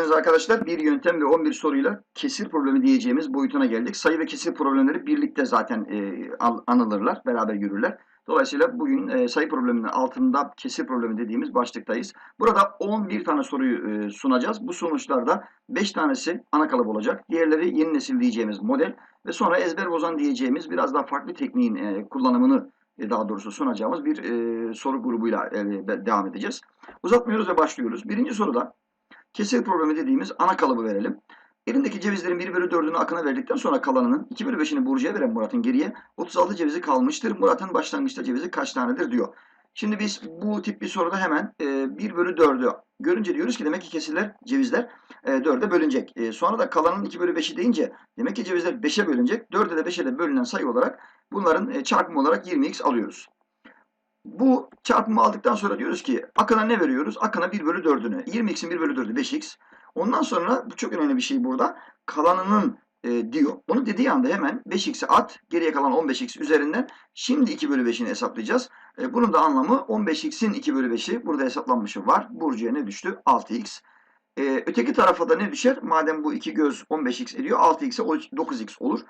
Geldiniz arkadaşlar. Bir yöntem ve 11 soruyla kesir problemi diyeceğimiz boyutuna geldik. Sayı ve kesir problemleri birlikte zaten e, an- anılırlar, beraber yürürler. Dolayısıyla bugün e, sayı probleminin altında kesir problemi dediğimiz başlıktayız. Burada 11 tane soruyu e, sunacağız. Bu sonuçlarda 5 tanesi ana kalıp olacak. Diğerleri yeni nesil diyeceğimiz model ve sonra ezber bozan diyeceğimiz biraz daha farklı tekniğin e, kullanımını e, daha doğrusu sunacağımız bir e, soru grubuyla e, de- devam edeceğiz. Uzatmıyoruz ve başlıyoruz. Birinci soruda Kesir problemi dediğimiz ana kalıbı verelim. Elindeki cevizlerin 1 bölü 4'ünü Akın'a verdikten sonra kalanının 2 bölü 5'ini Burcu'ya veren Murat'ın geriye 36 cevizi kalmıştır. Murat'ın başlangıçta cevizi kaç tanedir diyor. Şimdi biz bu tip bir soruda hemen e, 1 bölü 4'ü görünce diyoruz ki demek ki kesirler, cevizler e, 4'e bölünecek. E, sonra da kalanın 2 bölü 5'i deyince demek ki cevizler 5'e bölünecek. 4'e de 5'e de bölünen sayı olarak bunların e, çarpımı olarak 20x alıyoruz. Bu çarpımı aldıktan sonra diyoruz ki Akın'a ne veriyoruz? Akın'a 1 bölü 4'ünü. 20x'in 1 bölü 4'ü 5x. Ondan sonra bu çok önemli bir şey burada. Kalanının e, diyor. Onu dediği anda hemen 5x'i at. Geriye kalan 15x üzerinden şimdi 2 bölü 5'ini hesaplayacağız. E, bunun da anlamı 15x'in 2 bölü 5'i burada hesaplanmışı var. Burcu'ya ne düştü? 6x. E, öteki tarafa da ne düşer? Madem bu iki göz 15x ediyor 6x'e 9x olur.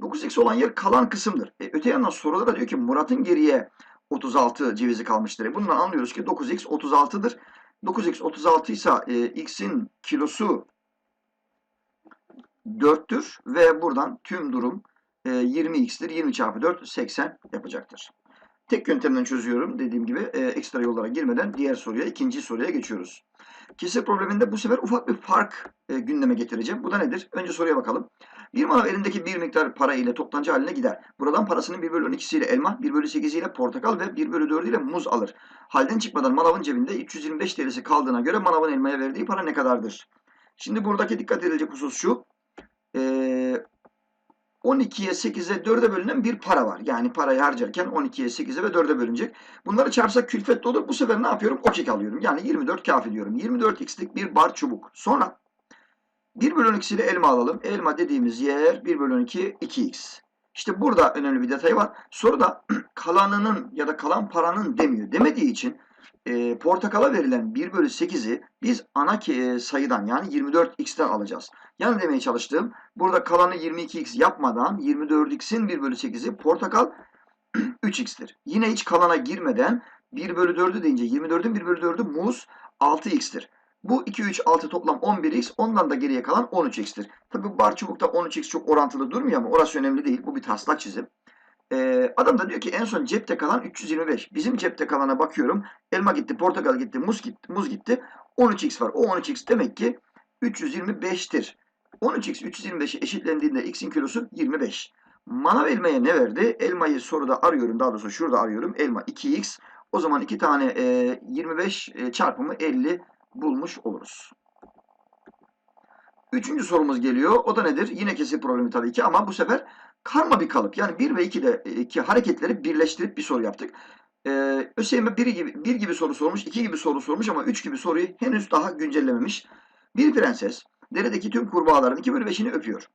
9x olan yer kalan kısımdır. E, öte yandan soruda da diyor ki Murat'ın geriye 36 cevizi kalmıştır. Bundan anlıyoruz ki 9x 36'dır. 9x 36 ise e, x'in kilosu 4'tür ve buradan tüm durum e, 20x'tir. 20 çarpı 4 80 yapacaktır. Tek yöntemden çözüyorum dediğim gibi e, ekstra yollara girmeden diğer soruya ikinci soruya geçiyoruz. Kesir probleminde bu sefer ufak bir fark e, gündeme getireceğim. Bu da nedir? Önce soruya bakalım. Bir manav elindeki bir miktar para ile toptancı haline gider. Buradan parasının 1 bölü 12'si ile elma, 1 bölü 8'i ile portakal ve 1 bölü 4'ü ile muz alır. Halden çıkmadan manavın cebinde 325 TL'si kaldığına göre manavın elmaya verdiği para ne kadardır? Şimdi buradaki dikkat edilecek husus şu. Ee, 12'ye 8'e 4'e bölünen bir para var. Yani parayı harcarken 12'ye 8'e ve 4'e bölünecek. Bunları çarpsak külfetli olur. Bu sefer ne yapıyorum? Okek alıyorum. Yani 24 kafi diyorum. 24x'lik bir bar çubuk. Sonra 1 bölü 12 ile elma alalım. Elma dediğimiz yer 1 bölü 12 2x. İşte burada önemli bir detay var. Soruda kalanının ya da kalan paranın demiyor. Demediği için e, portakala verilen 1 bölü 8'i biz ana ke- sayıdan yani 24x'ten alacağız. Yani demeye çalıştığım burada kalanı 22x yapmadan 24x'in 1 bölü 8'i portakal 3x'tir. Yine hiç kalana girmeden 1 bölü 4'ü deyince 24'ün 1 bölü 4'ü muz 6x'tir. Bu 2, 3, 6 toplam 11x. Ondan da geriye kalan 13x'tir. Tabi bar çubukta 13x çok orantılı durmuyor ama orası önemli değil. Bu bir taslak çizim. Ee, adam da diyor ki en son cepte kalan 325. Bizim cepte kalana bakıyorum. Elma gitti, portakal gitti, muz gitti. Muz gitti. 13x var. O 13x demek ki 325'tir. 13x 325'e eşitlendiğinde x'in kilosu 25. Manav elmaya ne verdi? Elmayı soruda arıyorum. Daha doğrusu şurada arıyorum. Elma 2x. O zaman iki tane e, 25 e, çarpımı 50 bulmuş oluruz. Üçüncü sorumuz geliyor. O da nedir? Yine kesir problemi tabii ki ama bu sefer karma bir kalıp. Yani 1 ve 2 de iki hareketleri birleştirip bir soru yaptık. Ee, ÖSYM 1 gibi, 1 gibi soru sormuş, 2 gibi soru sormuş ama 3 gibi soruyu henüz daha güncellememiş. Bir prenses deredeki tüm kurbağaların 2 bölü 5'ini öpüyor.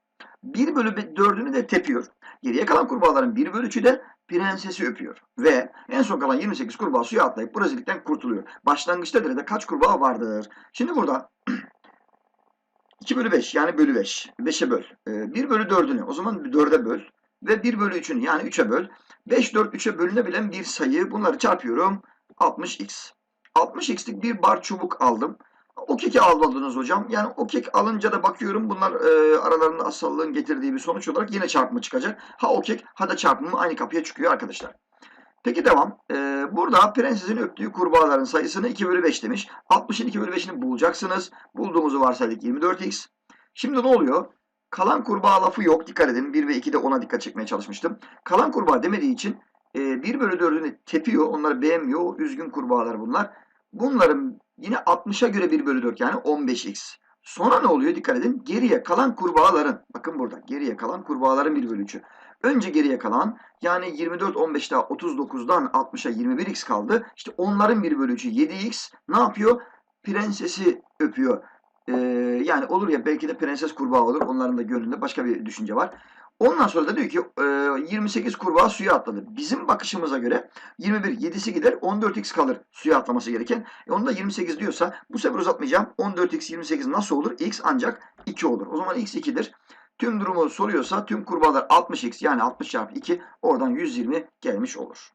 1 bölü 4'ünü de tepiyor. Geriye kalan kurbağaların 1 bölü 3'ü de prensesi öpüyor. Ve en son kalan 28 kurbağa suya atlayıp bu kurtuluyor. Başlangıçta derede kaç kurbağa vardır? Şimdi burada 2 bölü 5 yani bölü 5. 5'e böl. Ee, 1 bölü 4'ünü o zaman 4'e böl. Ve 1 bölü 3'ünü yani 3'e böl. 5, 4, 3'e bölünebilen bir sayı. Bunları çarpıyorum. 60x. 60x'lik bir bar çubuk aldım. O keki almadınız hocam. Yani o kek alınca da bakıyorum bunlar e, aralarında asallığın getirdiği bir sonuç olarak yine çarpımı çıkacak. Ha o kek ha da çarpımı aynı kapıya çıkıyor arkadaşlar. Peki devam. Ee, burada prensesin öptüğü kurbağaların sayısını 2 bölü 5 demiş. 60'ın 2 bölü 5'ini bulacaksınız. Bulduğumuzu varsaydık 24x. Şimdi ne oluyor? Kalan kurbağa lafı yok. Dikkat edin. 1 ve 2'de ona dikkat çekmeye çalışmıştım. Kalan kurbağa demediği için e, 1 bölü 4'ünü tepiyor. Onları beğenmiyor. Üzgün kurbağalar bunlar. Bunların yine 60'a göre 1 bölü 4 yani 15x. Sonra ne oluyor? Dikkat edin. Geriye kalan kurbağaların, bakın burada geriye kalan kurbağaların 1 bölü 3'ü. Önce geriye kalan yani 24, 15 daha 39'dan 60'a 21x kaldı. İşte onların 1 bölü 3'ü 7x ne yapıyor? Prensesi öpüyor. Ee, yani olur ya belki de prenses kurbağa olur. Onların da gönlünde başka bir düşünce var. Ondan sonra da diyor ki e, 28 kurbağa suya atladı. Bizim bakışımıza göre 21 7'si gider 14x kalır suya atlaması gereken. E onu da 28 diyorsa bu sefer uzatmayacağım. 14x 28 nasıl olur? x ancak 2 olur. O zaman x 2'dir. Tüm durumu soruyorsa tüm kurbağalar 60x yani 60 çarpı 2 oradan 120 gelmiş olur.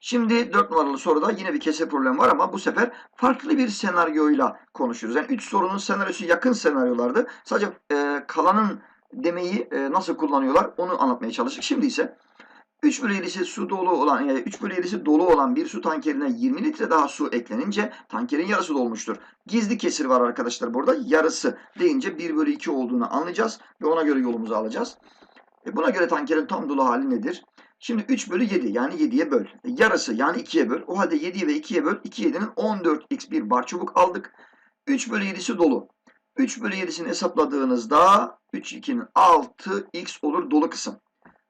Şimdi 4 numaralı soruda yine bir kesir problemi var ama bu sefer farklı bir senaryoyla konuşuyoruz. Yani 3 sorunun senaryosu yakın senaryolardı. Sadece e, kalanın demeyi e, nasıl kullanıyorlar onu anlatmaya çalıştık. Şimdi ise 3 bölü 7'si su dolu olan, e, 3 bölü 7'si dolu olan bir su tankerine 20 litre daha su eklenince tankerin yarısı dolmuştur. Gizli kesir var arkadaşlar burada. Yarısı deyince 1 bölü 2 olduğunu anlayacağız ve ona göre yolumuzu alacağız. E, buna göre tankerin tam dolu hali nedir? Şimdi 3 bölü 7 yani 7'ye böl. E, yarısı yani 2'ye böl. O halde 7'yi ve 2'ye böl. 2 7'nin 14x bir bar çubuk aldık. 3 bölü 7'si dolu. 3 bölü 7'sini hesapladığınızda 3 2'nin 6x olur dolu kısım.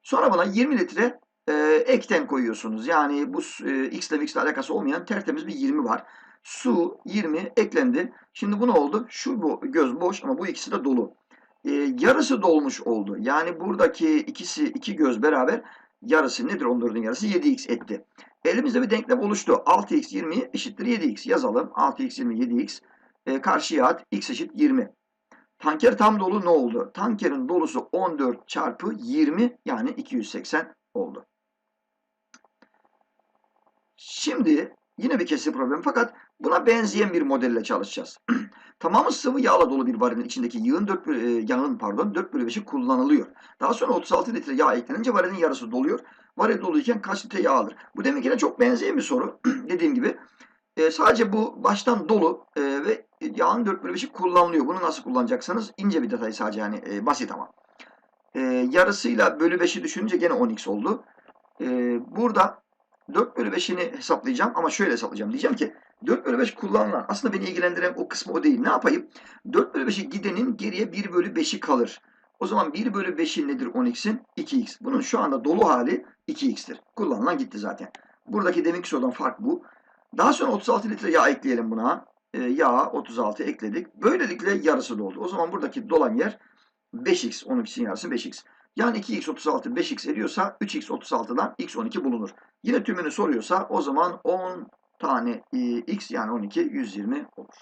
Sonra buna 20 litre e, ekten koyuyorsunuz. Yani bu e, x ile x ile alakası olmayan tertemiz bir 20 var. Su 20 eklendi. Şimdi bu ne oldu? Şu bu, göz boş ama bu ikisi de dolu. E, yarısı dolmuş oldu. Yani buradaki ikisi iki göz beraber yarısı nedir? 14'ün yarısı 7x etti. Elimizde bir denklem oluştu. 6x 20 eşittir 7x. Yazalım. 6x 20 7x. E, karşıya at. x eşit 20. Tanker tam dolu ne oldu? Tankerin dolusu 14 çarpı 20 yani 280 oldu. Şimdi yine bir kesir problemi fakat buna benzeyen bir modelle çalışacağız. Tamamı sıvı yağla dolu bir varilin içindeki yağın 4 bölü, e, yağın pardon 4 bölü 5'i kullanılıyor. Daha sonra 36 litre yağ eklenince varilin yarısı doluyor. Varil doluyken kaç litre yağ alır? Bu deminkine çok benzeyen bir soru. Dediğim gibi e, sadece bu baştan dolu e, ve yağın 4 bölü 5'i kullanılıyor. Bunu nasıl kullanacaksınız? İnce bir detay sadece yani e, basit ama. E, yarısıyla bölü 5'i düşününce gene 10x oldu. E, burada 4 bölü 5'ini hesaplayacağım ama şöyle hesaplayacağım. Diyeceğim ki 4 bölü 5 kullanılan aslında beni ilgilendiren o kısmı o değil. Ne yapayım? 4 bölü 5'i gidenin geriye 1 bölü 5'i kalır. O zaman 1 bölü 5'i nedir 10x'in? 2x. Bunun şu anda dolu hali 2x'tir. Kullanılan gitti zaten. Buradaki deminki sorudan fark bu. Daha sonra 36 litre yağ ekleyelim buna. E, yağ 36 ekledik. Böylelikle yarısı doldu. O zaman buradaki dolan yer 5x. 12'sin yarısı 5x. Yani 2x 36 5x ediyorsa 3x 36'dan x 12 bulunur. Yine tümünü soruyorsa o zaman 10 tane e, x yani 12 120 olur.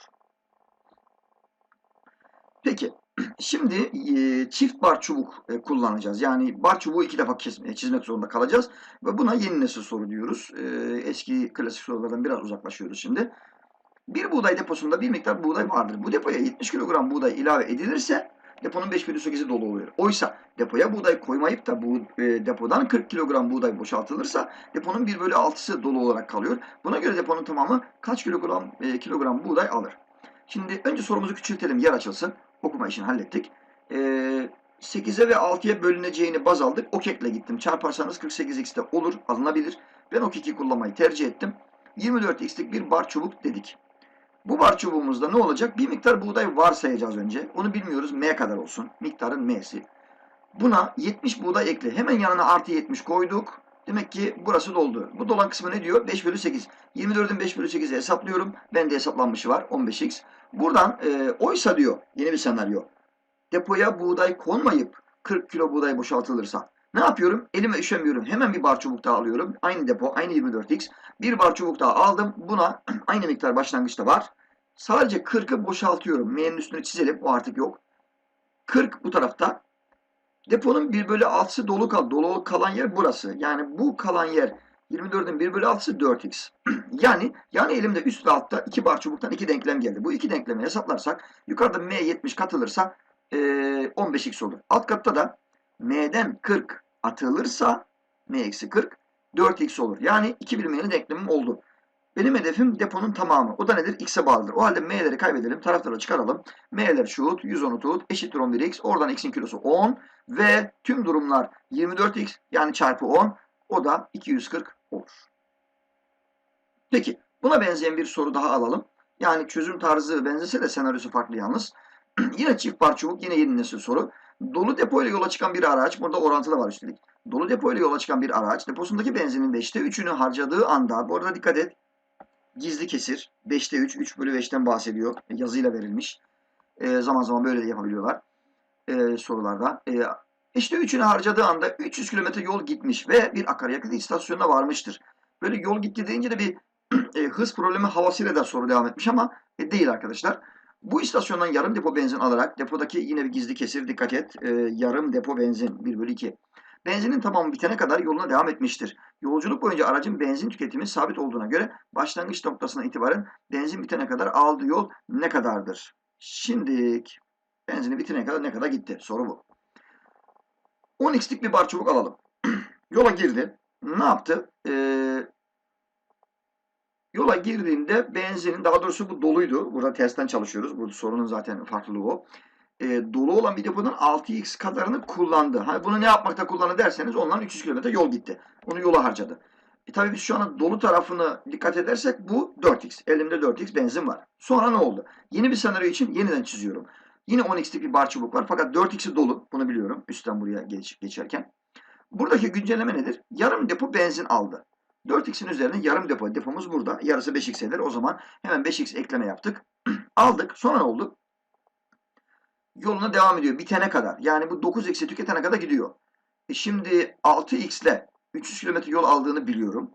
Peki şimdi e, çift bar çubuk e, kullanacağız. Yani bar çubuğu iki defa kesmeye, çizmek zorunda kalacağız. Ve buna yeni nesil soru diyoruz. E, eski klasik sorulardan biraz uzaklaşıyoruz şimdi. Bir buğday deposunda bir miktar buğday vardır. Bu depoya 70 kilogram buğday ilave edilirse deponun 5 bölü 8'i dolu oluyor. Oysa depoya buğday koymayıp da bu e, depodan 40 kilogram buğday boşaltılırsa deponun 1 bölü 6'sı dolu olarak kalıyor. Buna göre deponun tamamı kaç kilogram e, kilogram buğday alır? Şimdi önce sorumuzu küçültelim yer açılsın. Okuma işini hallettik. E, 8'e ve 6'ya bölüneceğini baz aldık. Okekle gittim. Çarparsanız 48x de olur alınabilir. Ben okeki kullanmayı tercih ettim. 24x'lik bir bar çubuk dedik. Bu bar çubuğumuzda ne olacak? Bir miktar buğday varsayacağız önce. Onu bilmiyoruz. M kadar olsun. Miktarın M'si. Buna 70 buğday ekle. Hemen yanına artı 70 koyduk. Demek ki burası doldu. Bu dolan kısmı ne diyor? 5 bölü 8. 24'ün 5 bölü 8'i hesaplıyorum. Bende hesaplanmışı var. 15x. Buradan e, oysa diyor. Yeni bir senaryo. Depoya buğday konmayıp 40 kilo buğday boşaltılırsa ne yapıyorum? Elime üşemiyorum. Hemen bir bar çubuk daha alıyorum. Aynı depo, aynı 24x. Bir bar çubuk daha aldım. Buna aynı miktar başlangıçta var. Sadece 40'ı boşaltıyorum. M'nin üstünü çizelim. O artık yok. 40 bu tarafta. Deponun 1 bölü 6'sı dolu kal. Dolu kalan yer burası. Yani bu kalan yer 24'ün 1 bölü 6'sı 4x. yani yani elimde üst ve altta 2 bar çubuktan 2 denklem geldi. Bu iki denklemi hesaplarsak yukarıda M 70 katılırsa e, 15x olur. Alt katta da M'den 40 atılırsa M eksi 40 4x olur. Yani 2 birimli denklemim oldu. Benim hedefim deponun tamamı. O da nedir? X'e bağlıdır. O halde M'leri kaybedelim. Tarafları çıkaralım. M'ler şut, 110'u tut, eşittir 11X. Oradan X'in kilosu 10. Ve tüm durumlar 24X yani çarpı 10. O da 240 olur. Peki buna benzeyen bir soru daha alalım. Yani çözüm tarzı benzese de senaryosu farklı yalnız. yine çift par çubuk, yine yeni nesil soru. Dolu depo ile yola çıkan bir araç, burada orantılı var üstelik. Dolu depo ile yola çıkan bir araç, deposundaki benzinin 5'te 3'ünü harcadığı anda, bu arada dikkat et, gizli kesir, 5'te 3, 3 bölü 5'ten bahsediyor, yazıyla verilmiş. E, zaman zaman böyle de yapabiliyorlar e, sorularda. E, İşte üçünü harcadığı anda 300 kilometre yol gitmiş ve bir akaryakıt istasyonuna varmıştır. Böyle yol gitti deyince de bir e, hız problemi havasıyla da soru devam etmiş ama e, değil arkadaşlar. Bu istasyondan yarım depo benzin alarak depodaki yine bir gizli kesir dikkat et. E, yarım depo benzin 1 bölü 2. Benzinin tamamı bitene kadar yoluna devam etmiştir. Yolculuk boyunca aracın benzin tüketimi sabit olduğuna göre başlangıç noktasına itibaren benzin bitene kadar aldığı yol ne kadardır? Şimdi benzini bitene kadar ne kadar gitti? Soru bu. 10x'lik bir bar çubuk alalım. Yola girdi. Ne yaptı? Ee, yola girdiğinde benzinin daha doğrusu bu doluydu. Burada testten çalışıyoruz. Burada sorunun zaten farklılığı o. Ee, dolu olan bir deponun 6x kadarını kullandı. Hani bunu ne yapmakta kullandı derseniz ondan 300 km yol gitti. Onu yola harcadı. E tabii biz şu an dolu tarafını dikkat edersek bu 4x. Elimde 4x benzin var. Sonra ne oldu? Yeni bir senaryo için yeniden çiziyorum. Yine 10x'lik bir bar çubuk var fakat 4x'i dolu. Bunu biliyorum üstten buraya geç, geçerken. Buradaki güncelleme nedir? Yarım depo benzin aldı. 4x'in üzerine yarım depo. Depomuz burada. Yarısı 5x'edir. O zaman hemen 5x ekleme yaptık. Aldık. Sonra ne oldu? Yoluna devam ediyor. Bitene kadar. Yani bu 9x'i tüketene kadar gidiyor. E şimdi 6x ile 300 km yol aldığını biliyorum.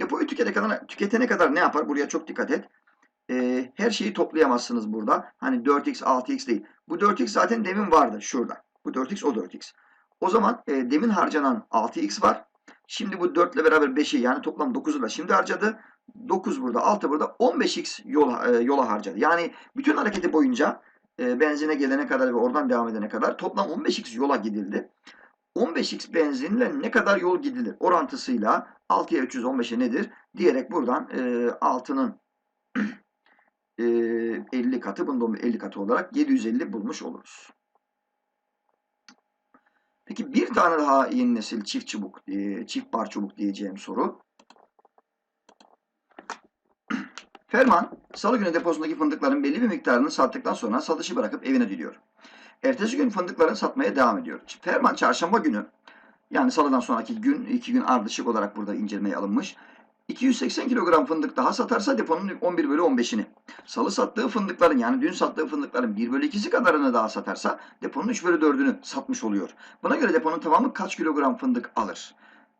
Depoyu tüketene kadar, tüketene kadar ne yapar? Buraya çok dikkat et. Ee, her şeyi toplayamazsınız burada. Hani 4x, 6x değil. Bu 4x zaten demin vardı şurada. Bu 4x o 4x. O zaman e, demin harcanan 6x var. Şimdi bu 4 ile beraber 5'i yani toplam 9'u da şimdi harcadı. 9 burada, 6 burada 15x yol, e, yola harcadı. Yani bütün hareketi boyunca e, benzine gelene kadar ve oradan devam edene kadar toplam 15x yola gidildi. 15x benzinle ne kadar yol gidilir orantısıyla 6'ya 315'e nedir diyerek buradan e, 6'nın e, 50 katı bundan 50 katı olarak 750 bulmuş oluruz. Peki bir tane daha yeni nesil çift çubuk, e, çift bar çubuk diyeceğim soru. Ferman, salı günü deposundaki fındıkların belli bir miktarını sattıktan sonra satışı bırakıp evine gidiyor. Ertesi gün fındıklarını satmaya devam ediyor. Ferman çarşamba günü, yani salıdan sonraki gün, iki gün ardışık olarak burada incelemeye alınmış. 280 kilogram fındık daha satarsa deponun 11 bölü 15'ini. Salı sattığı fındıkların yani dün sattığı fındıkların 1 bölü 2'si kadarını daha satarsa deponun 3 bölü 4'ünü satmış oluyor. Buna göre deponun tamamı kaç kilogram fındık alır?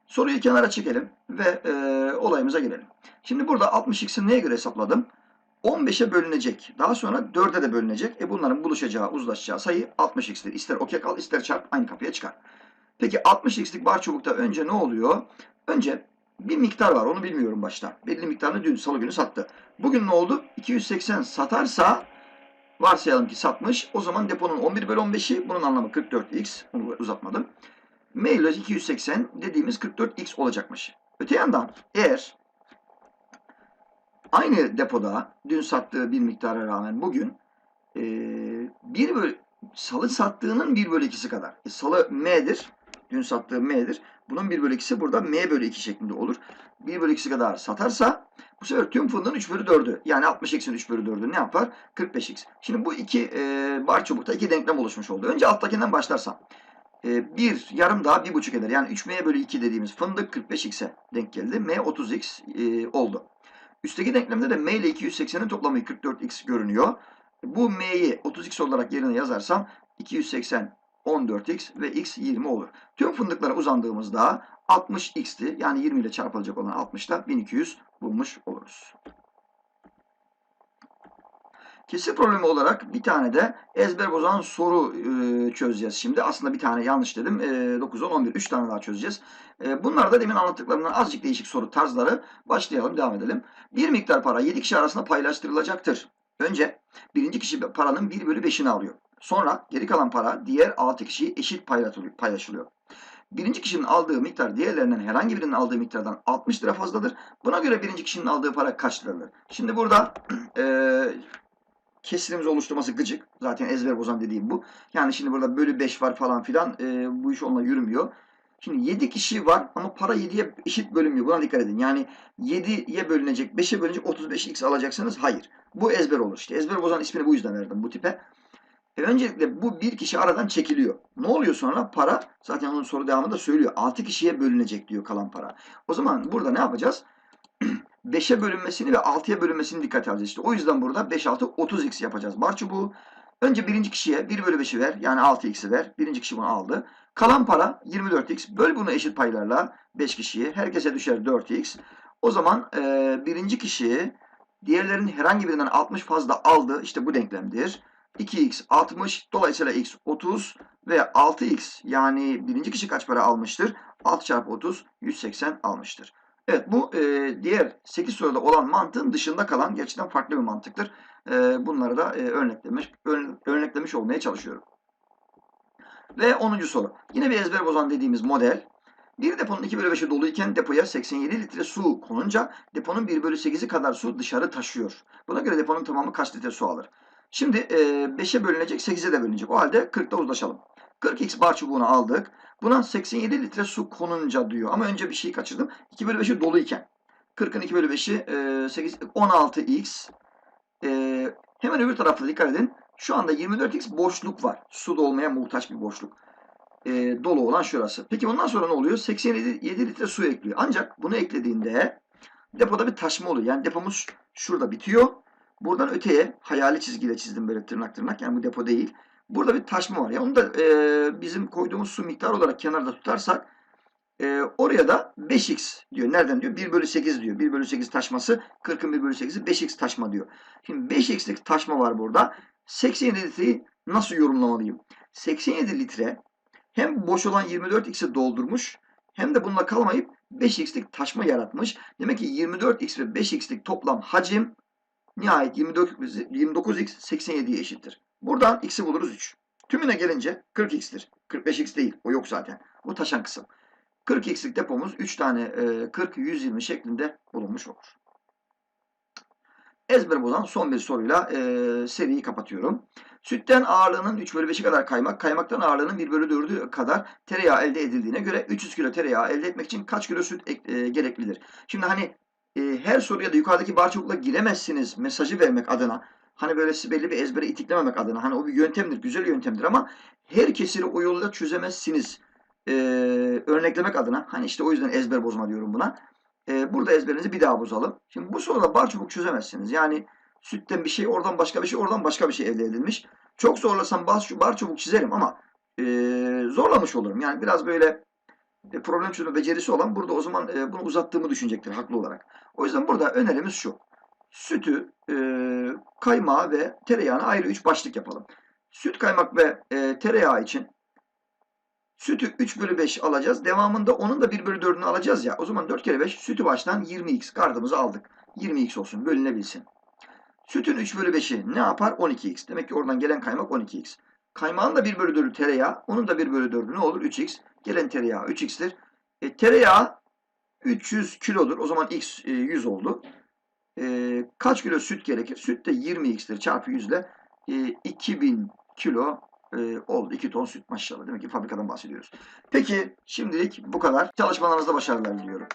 Soruyu kenara çekelim ve e, olayımıza gelelim. Şimdi burada 60x'i neye göre hesapladım? 15'e bölünecek. Daha sonra 4'e de bölünecek. E bunların buluşacağı, uzlaşacağı sayı 60x'tir. İster okey kal, ister çarp aynı kapıya çıkar. Peki 60x'lik bar çubukta önce ne oluyor? Önce bir miktar var onu bilmiyorum başta. Belli miktarını dün salı günü sattı. Bugün ne oldu? 280 satarsa varsayalım ki satmış. O zaman deponun 11 bölü 15'i bunun anlamı 44x. Onu uzatmadım. Mail 280 dediğimiz 44x olacakmış. Öte yandan eğer aynı depoda dün sattığı bir miktara rağmen bugün e, bir bölü, salı sattığının 1 bölü 2'si kadar. E, salı M'dir. Dün sattığı M'dir. Bunun 1 bölü 2'si burada M bölü 2 şeklinde olur. 1 bölü 2'si kadar satarsa bu sefer tüm fındığın 3 bölü 4'ü yani 60x'in 3 bölü 4'ü ne yapar? 45x. Şimdi bu iki e, bar çubukta iki denklem oluşmuş oldu. Önce alttakinden başlarsam. E, bir yarım daha bir buçuk eder. Yani 3m bölü 2 dediğimiz fındık 45x'e denk geldi. m 30x e, oldu. Üstteki denklemde de m ile 280'in toplamı 44x görünüyor. Bu m'yi 30x olarak yerine yazarsam 280 14x ve x 20 olur. Tüm fındıklara uzandığımızda 60x'ti. Yani 20 ile çarpılacak olan 60'da 1200 bulmuş oluruz. Kesir problemi olarak bir tane de ezber bozan soru e, çözeceğiz şimdi. Aslında bir tane yanlış dedim. E, 9, 10, 11. 3 tane daha çözeceğiz. E, bunlar da demin anlattıklarımdan azıcık değişik soru tarzları. Başlayalım, devam edelim. Bir miktar para 7 kişi arasında paylaştırılacaktır. Önce birinci kişi paranın 1 bölü 5'ini alıyor. Sonra geri kalan para diğer 6 kişiye eşit paylaşılıyor. Birinci kişinin aldığı miktar diğerlerinden herhangi birinin aldığı miktardan 60 lira fazladır. Buna göre birinci kişinin aldığı para kaç liradır? Şimdi burada e, kesirimizi oluşturması gıcık. Zaten ezber bozan dediğim bu. Yani şimdi burada bölü 5 var falan filan e, bu iş onunla yürümüyor. Şimdi 7 kişi var ama para 7'ye eşit bölünmüyor. Buna dikkat edin. Yani 7'ye bölünecek, 5'e bölünecek 35x alacaksınız. Hayır. Bu ezber olur. İşte ezber bozan ismini bu yüzden verdim bu tipe. E öncelikle bu bir kişi aradan çekiliyor. Ne oluyor sonra? Para zaten onun soru devamında söylüyor. 6 kişiye bölünecek diyor kalan para. O zaman burada ne yapacağız? 5'e bölünmesini ve 6'ya bölünmesini dikkate alacağız. İşte o yüzden burada 5, 6, 30x yapacağız. Bar çubuğu. Önce birinci kişiye 1 bölü 5'i ver. Yani 6x'i ver. Birinci kişi bunu aldı. Kalan para 24x. Böl bunu eşit paylarla 5 kişiye. Herkese düşer 4x. O zaman e, birinci kişi diğerlerinin herhangi birinden 60 fazla aldı. İşte bu denklemdir. 2x 60 dolayısıyla x 30 ve 6x yani birinci kişi kaç para almıştır? 6 çarpı 30 180 almıştır. Evet bu e, diğer 8 soruda olan mantığın dışında kalan gerçekten farklı bir mantıktır. E, bunları da e, örneklemiş, ör- örneklemiş olmaya çalışıyorum. Ve 10. soru. Yine bir ezber bozan dediğimiz model. Bir deponun 2 bölü 5'i doluyken depoya 87 litre su konunca deponun 1 bölü 8'i kadar su dışarı taşıyor. Buna göre deponun tamamı kaç litre su alır? Şimdi e, 5'e bölünecek 8'e de bölünecek. O halde 40'ta uzlaşalım. 40x bar çubuğunu aldık. Buna 87 litre su konunca diyor. Ama önce bir şey kaçırdım. 2 bölü 5'i doluyken. 40'ın 2 bölü 5'i e, 8, 16x. E, hemen öbür tarafta dikkat edin. Şu anda 24x boşluk var. Su dolmaya muhtaç bir boşluk. E, dolu olan şurası. Peki bundan sonra ne oluyor? 87 litre su ekliyor. Ancak bunu eklediğinde depoda bir taşma oluyor. Yani depomuz şurada bitiyor. Buradan öteye hayali çizgiyle çizdim böyle tırnak tırnak. Yani bu depo değil. Burada bir taşma var. Ya onu da e, bizim koyduğumuz su miktarı olarak kenarda tutarsak e, oraya da 5x diyor. Nereden diyor? 1 bölü 8 diyor. 1 bölü 8 taşması 40'ın 1 bölü 8'i 5x taşma diyor. Şimdi 5x'lik taşma var burada. 87 litreyi nasıl yorumlamalıyım? 87 litre hem boş olan 24x'i doldurmuş hem de bununla kalmayıp 5x'lik taşma yaratmış. Demek ki 24x ve 5x'lik toplam hacim nihayet 24, 29x 87'ye eşittir. Buradan x'i buluruz 3. Tümüne gelince 40x'tir. 45x değil. O yok zaten. Bu taşan kısım. 40x'lik depomuz 3 tane e, 40 120 şeklinde bulunmuş olur. Ezber bozan son bir soruyla e, seriyi kapatıyorum. Sütten ağırlığının 3 bölü 5'i kadar kaymak, kaymaktan ağırlığının 1 bölü 4'ü kadar tereyağı elde edildiğine göre 300 kilo tereyağı elde etmek için kaç kilo süt e, gereklidir? Şimdi hani e, her soruya da yukarıdaki bar giremezsiniz mesajı vermek adına hani böyle sizi belli bir ezbere itiklememek adına hani o bir yöntemdir, güzel yöntemdir ama her kesiri o yolla çözemezsiniz e, örneklemek adına hani işte o yüzden ezber bozma diyorum buna. E, burada ezberinizi bir daha bozalım. Şimdi bu soruda bar çubuk çözemezsiniz. Yani sütten bir şey, oradan başka bir şey, oradan başka bir şey elde edilmiş. Çok zorlasam bar, bar çubuk çizerim ama e, zorlamış olurum. Yani biraz böyle e, problem çözme becerisi olan burada o zaman e, bunu uzattığımı düşünecektir haklı olarak. O yüzden burada önerimiz şu. Sütü, e, kaymağı ve tereyağını ayrı 3 başlık yapalım. Süt, kaymak ve e, tereyağı için sütü 3 bölü 5 alacağız. Devamında onun da 1 bölü 4'ünü alacağız ya. O zaman 4 kere 5 sütü baştan 20x kartımızı aldık. 20x olsun bölünebilsin. Sütün 3 bölü 5'i ne yapar? 12x. Demek ki oradan gelen kaymak 12x. Kaymağın da 1 bölü 4'ü tereyağı. Onun da 1 bölü 4'ü ne olur? 3x. Gelen tereyağı 3x'tir. E, tereyağı 300 kilodur. O zaman x e, 100 oldu. E, kaç kilo süt gerekir? Süt de 20x'tir. Çarpı 100 ile e, 2000 kilo e, oldu. 2 ton süt maşallah. Demek ki fabrikadan bahsediyoruz. Peki şimdilik bu kadar. Çalışmalarınızda başarılar diliyorum.